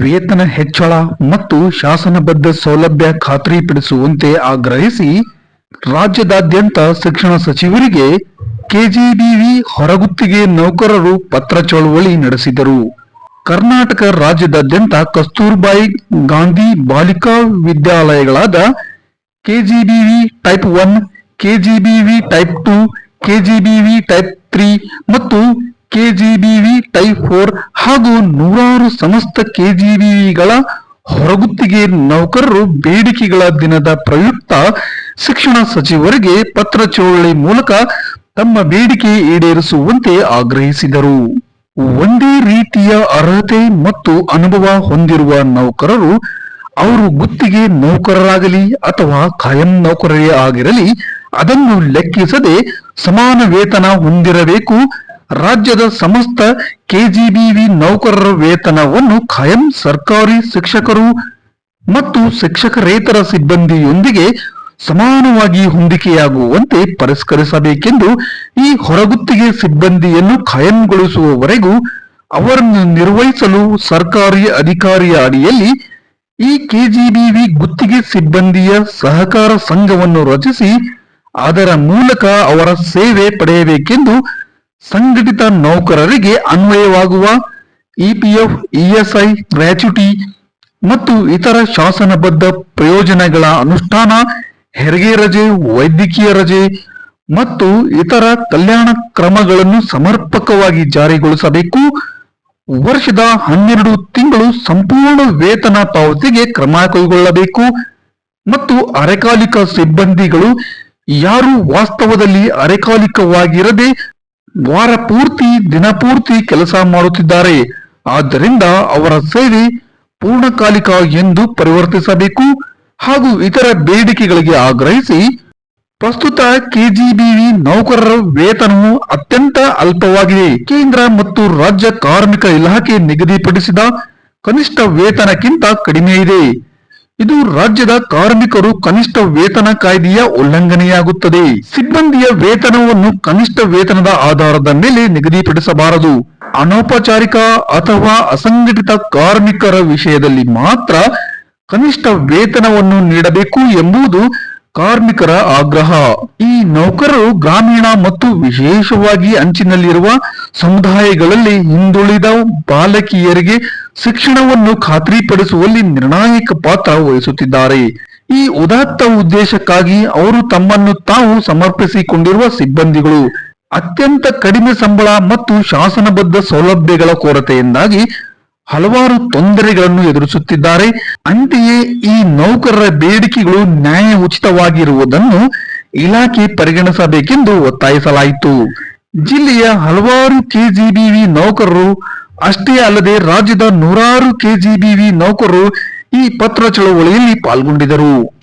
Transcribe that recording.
ವೇತನ ಹೆಚ್ಚಳ ಮತ್ತು ಶಾಸನಬದ್ಧ ಸೌಲಭ್ಯ ಖಾತ್ರಿಪಡಿಸುವಂತೆ ಆಗ್ರಹಿಸಿ ರಾಜ್ಯದಾದ್ಯಂತ ಶಿಕ್ಷಣ ಸಚಿವರಿಗೆ ಕೆಜಿಬಿವಿ ಹೊರಗುತ್ತಿಗೆ ನೌಕರರು ಪತ್ರ ಚಳವಳಿ ನಡೆಸಿದರು. ಕರ್ನಾಟಕ ರಾಜ್ಯದಾದ್ಯಂತ Kasturbai Gandhi Balika ವಿದ್ಯಾಲಯಗಳಾದ KGBV type one, KGBV type two, KGBV type three ಮತ್ತು ಕೆಜಿಬಿವಿ ಟೈಪ್ ಫೋರ್ ಹಾಗೂ ನೂರಾರು ಸಮಸ್ತ ಕೆಜಿಬಿವಿಗಳ ಹೊರಗುತ್ತಿಗೆ ನೌಕರರು ಬೇಡಿಕೆಗಳ ದಿನದ ಪ್ರಯುಕ್ತ ಶಿಕ್ಷಣ ಸಚಿವರಿಗೆ ಪತ್ರ ಮೂಲಕ ತಮ್ಮ ಬೇಡಿಕೆ ಈಡೇರಿಸುವಂತೆ ಆಗ್ರಹಿಸಿದರು. ಒಂದೇ ರೀತಿಯ ಅರ್ಹತೆ ಮತ್ತು ಅನುಭವ ಹೊಂದಿರುವ ನೌಕರರು ಅವರು ಗುತ್ತಿಗೆ ನೌಕರರಾಗಲಿ ಅಥವಾ ಕಾಯಂ ನೌಕರರೇ ಆಗಿರಲಿ, ಅದನ್ನು ಲೆಕ್ಕಿಸದೆ ಸಮಾನ ವೇತನ ಹೊಂದಿರಬೇಕು ರಾಜ್ಯದ ಸಮಸ್ತ ಕೆಜಿಬಿವಿ ನೌಕರರ ವೇತನವನ್ನು ಖಾಯಂ ಸರ್ಕಾರಿ ಶಿಕ್ಷಕರು ಮತ್ತು ಶಿಕ್ಷಕರೇತರ ಸಿಬ್ಬಂದಿಯೊಂದಿಗೆ ಸಮಾನವಾಗಿ ಹೊಂದಿಕೆಯಾಗುವಂತೆ ಪರಿಷ್ಕರಿಸಬೇಕೆಂದು ಈ ಹೊರಗುತ್ತಿಗೆ ಸಿಬ್ಬಂದಿಯನ್ನು ಖಾಯಂಗೊಳಿಸುವವರೆಗೂ ಅವರನ್ನು ನಿರ್ವಹಿಸಲು ಸರ್ಕಾರಿ ಅಧಿಕಾರಿಯ ಅಡಿಯಲ್ಲಿ ಈ ಕೆಜಿಬಿವಿ ಗುತ್ತಿಗೆ ಸಿಬ್ಬಂದಿಯ ಸಹಕಾರ ಸಂಘವನ್ನು ರಚಿಸಿ ಅದರ ಮೂಲಕ ಅವರ ಸೇವೆ ಪಡೆಯಬೇಕೆಂದು ಸಂಘಟಿತ ನೌಕರರಿಗೆ ಅನ್ವಯವಾಗುವ ಇಪಿಎಫ್ ಇಎಸ್ಐ ಗ್ರಾಚ್ಯುಟಿ ಮತ್ತು ಇತರ ಶಾಸನಬದ್ಧ ಪ್ರಯೋಜನಗಳ ಅನುಷ್ಠಾನ, ಹೆರಿಗೆ ರಜೆ, ವೈದ್ಯಕೀಯ ರಜೆ ಮತ್ತು ಇತರ ಕಲ್ಯಾಣ ಕ್ರಮಗಳನ್ನು ಸಮರ್ಪಕವಾಗಿ ಜಾರಿಗೊಳಿಸಬೇಕು. ವರ್ಷದ ಹನ್ನೆರಡು ತಿಂಗಳು ಸಂಪೂರ್ಣ ವೇತನ ಪಾವತಿಗೆ ಕ್ರಮ ಕೈಗೊಳ್ಳಬೇಕು. ಮತ್ತು ಅರೆಕಾಲಿಕ ಸಿಬ್ಬಂದಿಗಳು ಯಾರು ವಾಸ್ತವದಲ್ಲಿ ಅರೆಕಾಲಿಕವಾಗಿರದೆ ವಾರ ಪೂರ್ತಿ ದಿನಪೂರ್ತಿ ಕೆಲಸ ಮಾಡುತ್ತಿದ್ದಾರೆ. ಆದ್ದರಿಂದ ಅವರ ಸೇವೆ ಪೂರ್ಣಕಾಲಿಕ ಎಂದು ಪರಿವರ್ತಿಸಬೇಕು ಹಾಗೂ ಇತರ ಬೇಡಿಕೆಗಳಿಗೆ ಆಗ್ರಹಿಸಿ ಪ್ರಸ್ತುತ ಕೆಜಿಬಿವಿ ನೌಕರರ ವೇತನವು ಅತ್ಯಂತ ಅಲ್ಪವಾಗಿದೆ. ಕೇಂದ್ರ ಮತ್ತು ರಾಜ್ಯ ಕಾರ್ಮಿಕ ಇಲಾಖೆ ನಿಗದಿಪಡಿಸಿದ ಕನಿಷ್ಠ ವೇತನಕ್ಕಿಂತ ಕಡಿಮೆ ಇದೆ. ಇದು ರಾಜ್ಯದ ಕಾರ್ಮಿಕರು ಕನಿಷ್ಠ ವೇತನ ಕಾಯ್ದೆಯ ಉಲ್ಲಂಘನೆಯಾಗುತ್ತದೆ. ಸಿಬ್ಬಂದಿಯ ವೇತನವನ್ನು ಕನಿಷ್ಠ ವೇತನದ ಆಧಾರದ ಮೇಲೆ ನಿಗದಿಪಡಿಸಬಾರದು. ಅನೌಪಚಾರಿಕ ಅಥವಾ ಅಸಂಘಟಿತ ಕಾರ್ಮಿಕರ ವಿಷಯದಲ್ಲಿ ಮಾತ್ರ ಕನಿಷ್ಠ ವೇತನವನ್ನು ನೀಡಬೇಕು ಎಂಬುದು ಕಾರ್ಮಿಕರ ಆಗ್ರಹ. ಈ ನೌಕರರು ಗ್ರಾಮೀಣ ಮತ್ತು ವಿಶೇಷವಾಗಿ ಅಂಚಿನಲ್ಲಿರುವ ಸಮುದಾಯಗಳಲ್ಲಿ ಹಿಂದುಳಿದ ಬಾಲಕಿಯರಿಗೆ ಶಿಕ್ಷಣವನ್ನು ಖಾತ್ರಿಪಡಿಸುವಲ್ಲಿ ನಿರ್ಣಾಯಕ ಪಾತ್ರ ವಹಿಸುತ್ತಿದ್ದಾರೆ. ಈ ಉದಾತ್ತ ಉದ್ದೇಶಕ್ಕಾಗಿ ಅವರು ತಮ್ಮನ್ನು ತಾವು ಸಮರ್ಪಿಸಿಕೊಂಡಿರುವ ಸಿಬ್ಬಂದಿಗಳು. ಅತ್ಯಂತ ಕಡಿಮೆ ಸಂಬಳ ಮತ್ತು ಶಾಸನಬದ್ಧ ಸೌಲಭ್ಯಗಳ ಕೊರತೆಯಿಂದಾಗಿ ಹಲವಾರು ತೊಂದರೆಗಳನ್ನು ಎದುರಿಸುತ್ತಿದ್ದಾರೆ. ಅಂತೆಯೇ ಈ ನೌಕರರ ಬೇಡಿಕೆಗಳು ನ್ಯಾಯ ಉಚಿತವಾಗಿರುವುದನ್ನು ಇಲಾಖೆ ಪರಿಗಣಿಸಬೇಕೆಂದು ಒತ್ತಾಯಿಸಲಾಯಿತು. ಜಿಲ್ಲೆಯ ಹಲವಾರು ಕೆಜಿಬಿವಿ ನೌಕರರು ಅಷ್ಟೇ ಅಲ್ಲದೆ ರಾಜ್ಯದ ನೂರಾರು ಕೆಜಿಬಿವಿ ನೌಕರರು ಈ ಪತ್ರ ಚಳವಳಿಯಲ್ಲಿ ಪಾಲ್ಗೊಂಡಿದ್ದರು.